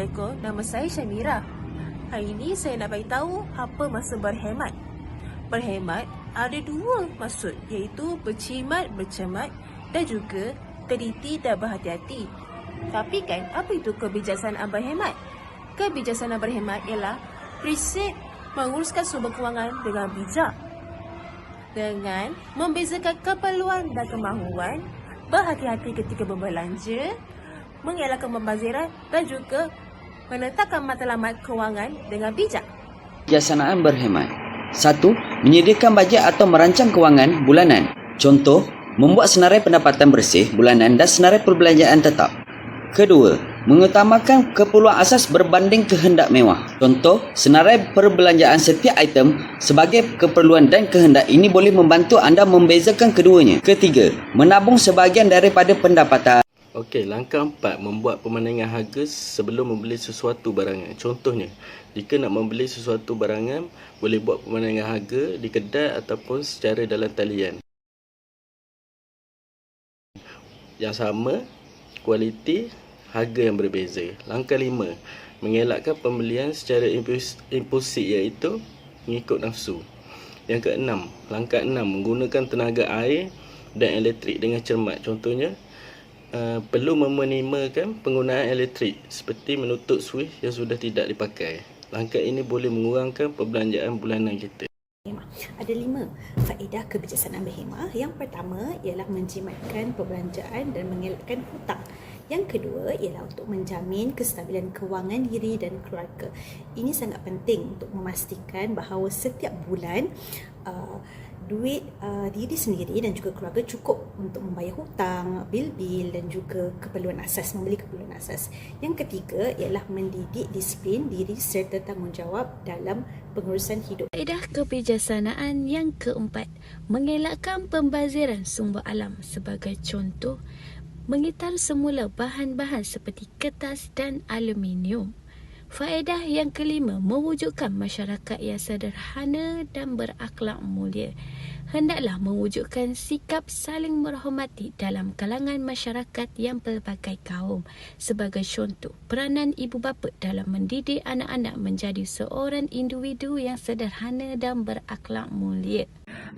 Assalamualaikum, nama saya Syamira. Hari ini saya nak beritahu apa maksud berhemat. Berhemat ada dua maksud iaitu bercimat, bercemat dan juga teliti dan berhati-hati. Tapi kan, apa itu kebijaksanaan berhemat? Kebijaksanaan berhemat ialah prinsip menguruskan sumber kewangan dengan bijak dengan membezakan keperluan dan kemahuan, berhati-hati ketika berbelanja, mengelakkan pembaziran dan juga menetapkan matlamat kewangan dengan bijak. Kebijaksanaan berhemat. Satu, menyediakan bajet atau merancang kewangan bulanan. Contoh, membuat senarai pendapatan bersih bulanan dan senarai perbelanjaan tetap. Kedua, mengutamakan keperluan asas berbanding kehendak mewah. Contoh, senarai perbelanjaan setiap item sebagai keperluan dan kehendak ini boleh membantu anda membezakan keduanya. Ketiga, menabung sebahagian daripada pendapatan. Okey, langkah empat, membuat pemandangan harga sebelum membeli sesuatu barangan. Contohnya, jika nak membeli sesuatu barangan, boleh buat pemandangan harga di kedai ataupun secara dalam talian. Yang sama, kualiti, harga yang berbeza. Langkah lima, mengelakkan pembelian secara impuls- impulsif iaitu mengikut nafsu. Yang keenam, langkah enam, menggunakan tenaga air dan elektrik dengan cermat. Contohnya, uh, perlu meminimalkan penggunaan elektrik seperti menutup switch yang sudah tidak dipakai. Langkah ini boleh mengurangkan perbelanjaan bulanan kita. Ada lima faedah kebijaksanaan berhemah. Yang pertama ialah menjimatkan perbelanjaan dan mengelakkan hutang. Yang kedua ialah untuk menjamin kestabilan kewangan diri dan keluarga. Ini sangat penting untuk memastikan bahawa setiap bulan uh, duit uh, diri sendiri dan juga keluarga cukup untuk membayar hutang, bil-bil dan juga keperluan asas, membeli keperluan asas. Yang ketiga ialah mendidik disiplin diri serta tanggungjawab dalam pengurusan hidup. Kaedah kebijaksanaan yang keempat, mengelakkan pembaziran sumber alam sebagai contoh, mengitar semula bahan-bahan seperti kertas dan aluminium. Faedah yang kelima, mewujudkan masyarakat yang sederhana dan berakhlak mulia. Hendaklah mewujudkan sikap saling menghormati dalam kalangan masyarakat yang pelbagai kaum. Sebagai contoh, peranan ibu bapa dalam mendidik anak-anak menjadi seorang individu yang sederhana dan berakhlak mulia.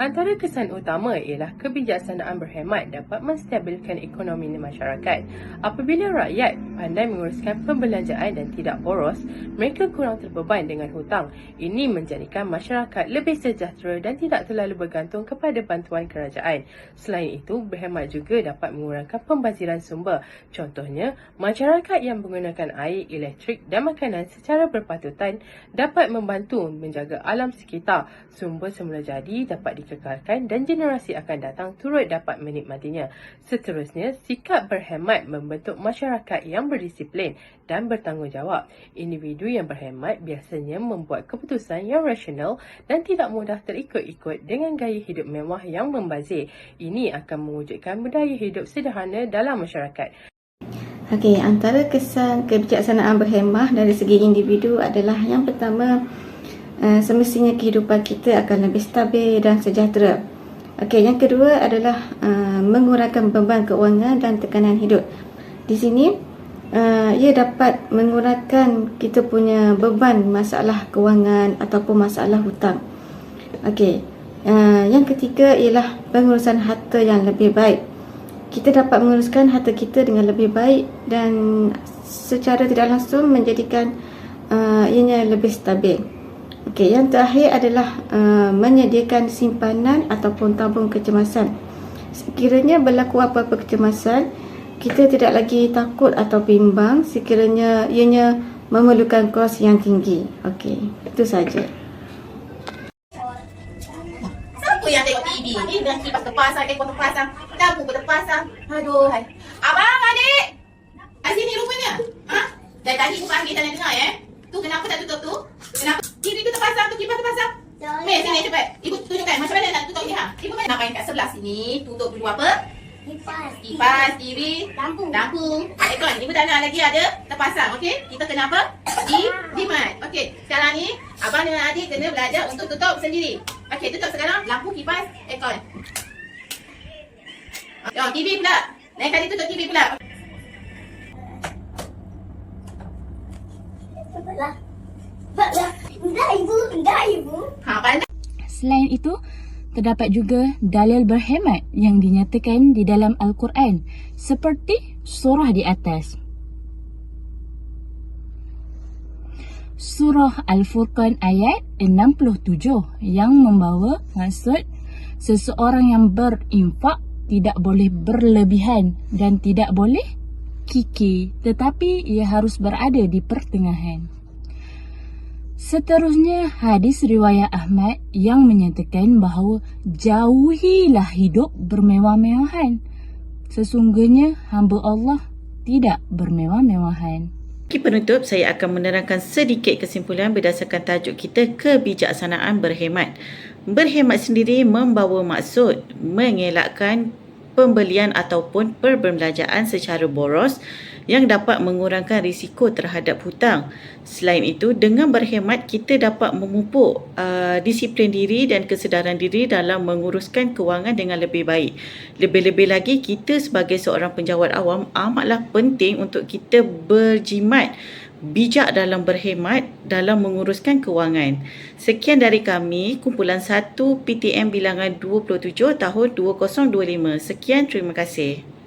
Antara kesan utama ialah kebijaksanaan berhemat dapat menstabilkan ekonomi masyarakat. Apabila rakyat pandai menguruskan pembelanjaan dan tidak boros, mereka kurang terbeban dengan hutang. Ini menjadikan masyarakat lebih sejahtera dan tidak terlalu bergantung kepada bantuan kerajaan. Selain itu, berhemat juga dapat mengurangkan pembaziran sumber. Contohnya, masyarakat yang menggunakan air, elektrik dan makanan secara berpatutan dapat membantu menjaga alam sekitar. Sumber semula jadi dapat dikekalkan dan generasi akan datang turut dapat menikmatinya. Seterusnya, sikap berhemat membentuk masyarakat yang berdisiplin dan bertanggungjawab. Individu yang berhemat biasanya membuat keputusan yang rasional dan tidak mudah terikut-ikut dengan gaya hidup mewah yang membazir. Ini akan mewujudkan budaya hidup sederhana dalam masyarakat. Okey, antara kesan kebijaksanaan berhemah dari segi individu adalah yang pertama, uh, semestinya kehidupan kita akan lebih stabil dan sejahtera. Okey, yang kedua adalah uh, mengurangkan beban keuangan dan tekanan hidup. Di sini, uh, ia dapat mengurangkan kita punya beban masalah kewangan ataupun masalah hutang. Okey, uh, yang ketiga ialah pengurusan harta yang lebih baik kita dapat menguruskan harta kita dengan lebih baik dan secara tidak langsung menjadikan uh, ianya lebih stabil. Okey, yang terakhir adalah uh, menyediakan simpanan ataupun tabung kecemasan. Sekiranya berlaku apa-apa kecemasan, kita tidak lagi takut atau bimbang sekiranya ianya memerlukan kos yang tinggi. Okey, itu saja. Siapa yang tengok TV ni dah kipas terpasang, aircon terpasang, lampu pun terpasang. Aduh, hai. Abang, adik. Kat sini rupanya. Ha? Dari tadi aku panggil tak nak dengar ya. Tu kenapa tak tutup tu? Kenapa? TV tu terpasang, tu kipas terpasang. Meh, sini cepat. Ibu tunjukkan macam mana nak tutup ni ha. Ibu nak main kat sebelah sini, tutup dulu apa? Kipas. Kipas, TV, Lampu. lampu, aircon. Ibu tak nak lagi ada terpasang, okey? Kita kena apa? Di, dimat. Okey, sekarang ni abang dengan adik kena belajar untuk tutup sendiri. Okey, tutup sekarang lampu, kipas, aircon. Oh, TV pula. Lain kali tutup TV pula. Selain itu, terdapat juga dalil berhemat yang dinyatakan di dalam Al-Quran seperti surah di atas. Surah Al-Furqan ayat 67 yang membawa maksud seseorang yang berinfak tidak boleh berlebihan dan tidak boleh kiki tetapi ia harus berada di pertengahan. Seterusnya hadis riwayat Ahmad yang menyatakan bahawa jauhilah hidup bermewah-mewahan. Sesungguhnya hamba Allah tidak bermewah-mewahan. Bagi penutup, saya akan menerangkan sedikit kesimpulan berdasarkan tajuk kita kebijaksanaan berhemat. Berhemat sendiri membawa maksud mengelakkan pembelian ataupun perbelanjaan secara boros yang dapat mengurangkan risiko terhadap hutang. Selain itu, dengan berhemat kita dapat memupuk uh, disiplin diri dan kesedaran diri dalam menguruskan kewangan dengan lebih baik. Lebih-lebih lagi kita sebagai seorang penjawat awam amatlah penting untuk kita berjimat bijak dalam berhemat dalam menguruskan kewangan. Sekian dari kami, kumpulan 1 PTM bilangan 27 tahun 2025. Sekian, terima kasih.